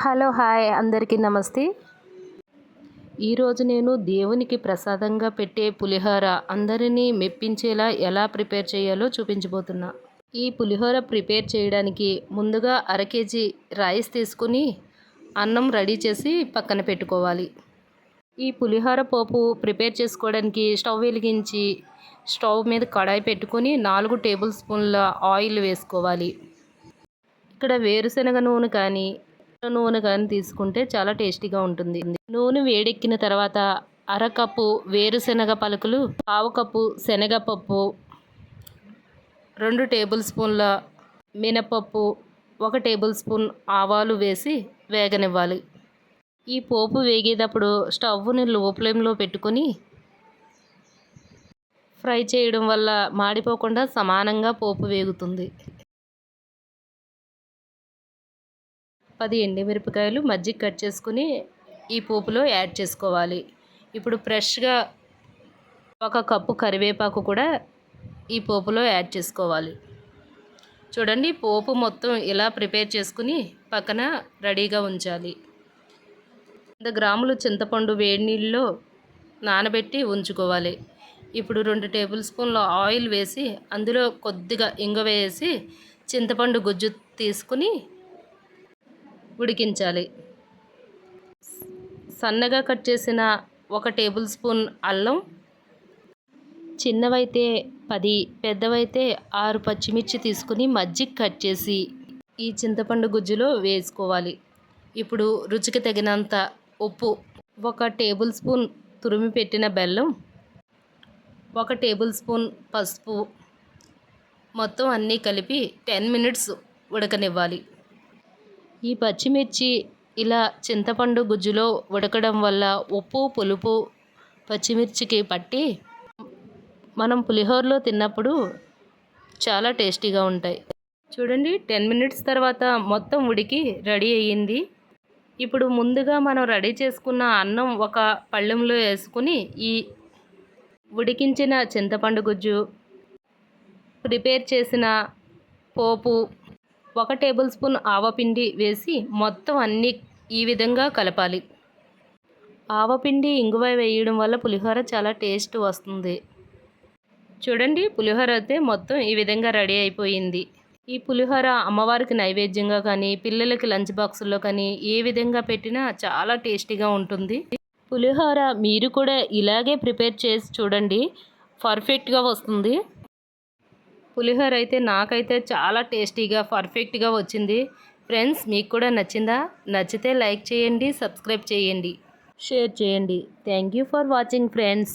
Hello hi అందరికీ నమస్తే. ఈరోజు నేను దేవునికి ప్రసాదంగా పెట్టే పులిహోర అందరినీ మెప్పించేలా ఎలా ప్రిపేర్ చేయాలో చూపించబోతున్నా. ఈ పులిహోర ప్రిపేర్ చేయడానికి ముందుగా అర కేజీ రైస్ తీసుకుని అన్నం రెడీ చేసి పక్కన పెట్టుకోవాలి. ఈ పులిహోర పోపు ప్రిపేర్ చేసుకోవడానికి స్టవ్ వెలిగించి స్టవ్ మీద కడాయి పెట్టుకొని నాలుగు టేబుల్ స్పూన్ల ఆయిల్ వేసుకోవాలి. ఇక్కడ వేరుశనగ నూనె కానీ నూనె కానీ తీసుకుంటే చాలా టేస్టీగా ఉంటుంది. నూనె వేడెక్కిన తర్వాత అరకప్పు వేరుశనగ పలుకులు పావు కప్పు శనగపప్పు రెండు టేబుల్ స్పూన్ల మినపప్పు ఒక టేబుల్ స్పూన్ ఆవాలు వేసి వేగనివ్వాలి. ఈ పోపు వేగేటప్పుడు స్టవ్ని లో ఫ్లేమ్లో పెట్టుకొని ఫ్రై చేయడం వల్ల మాడిపోకుండా సమానంగా పోపు వేగుతుంది. పది ఎండుమిరపకాయలు మజ్జిగ కట్ చేసుకుని ఈ పోపులో యాడ్ చేసుకోవాలి. ఇప్పుడు ఫ్రెష్గా ఒక కప్పు కరివేపాకు కూడా ఈ పోపులో యాడ్ చేసుకోవాలి. చూడండి పోపు మొత్తం ఇలా ప్రిపేర్ చేసుకుని పక్కన రెడీగా ఉంచాలి. వంద గ్రాములు చింతపండు వేడి నీళ్ళలో నానబెట్టి ఉంచుకోవాలి. ఇప్పుడు రెండు టేబుల్ స్పూన్ల ఆయిల్ వేసి అందులో కొద్దిగా ఇంగ వేసి చింతపండు గుజ్జు తీసుకుని ఉడికించాలి. సన్నగా కట్ చేసిన ఒక టేబుల్ స్పూన్ అల్లం చిన్నవైతే పది పెద్దవైతే ఆరు పచ్చిమిర్చి తీసుకుని మజ్జిగ కట్ చేసి ఈ చింతపండు గుజ్జులో వేసుకోవాలి. ఇప్పుడు రుచికి తగినంత ఉప్పు ఒక టేబుల్ స్పూన్ తురిమి పెట్టిన బెల్లం ఒక టేబుల్ స్పూన్ పసుపు మొత్తం అన్నీ కలిపి టెన్ మినిట్స్ ఉడకనివ్వాలి. ఈ పచ్చిమిర్చి ఇలా చింతపండు గుజ్జులో ఉడకడం వల్ల ఉప్పు పులుపు పచ్చిమిర్చికి పట్టి మనం పులిహోరలో తిన్నప్పుడు చాలా టేస్టీగా ఉంటాయి. చూడండి టెన్ మినిట్స్ తర్వాత మొత్తం ఉడికి రెడీ అయ్యింది. ఇప్పుడు ముందుగా మనం రెడీ చేసుకున్న అన్నం ఒక పళ్ళెంలో వేసుకుని ఈ ఉడికించిన చింతపండు గుజ్జు ప్రిపేర్ చేసిన పోపు ఒక టేబుల్ స్పూన్ ఆవపిండి వేసి మొత్తం అన్నీ ఈ విధంగా కలపాలి. ఆవపిండి ఇంగువ వేయడం వల్ల పులిహోర చాలా టేస్ట్ వస్తుంది. చూడండి పులిహోర అయితే మొత్తం ఈ విధంగా రెడీ అయిపోయింది. ఈ పులిహోర అమ్మవారికి నైవేద్యంగా కానీ పిల్లలకి లంచ్ బాక్సుల్లో కానీ ఏ విధంగా పెట్టినా చాలా టేస్టీగా ఉంటుంది. పులిహోర మీరు కూడా ఇలాగే ప్రిపేర్ చేసి చూడండి పర్ఫెక్ట్గా వస్తుంది. పులిహోర అయితే నాకైతే చాలా టేస్టీగా పర్ఫెక్ట్గా వచ్చింది. ఫ్రెండ్స్ మీకు కూడా నచ్చిందా? నచ్చితే లైక్ చేయండి సబ్స్క్రైబ్ చేయండి. షేర్ చేయండి. Thank you for watching friends.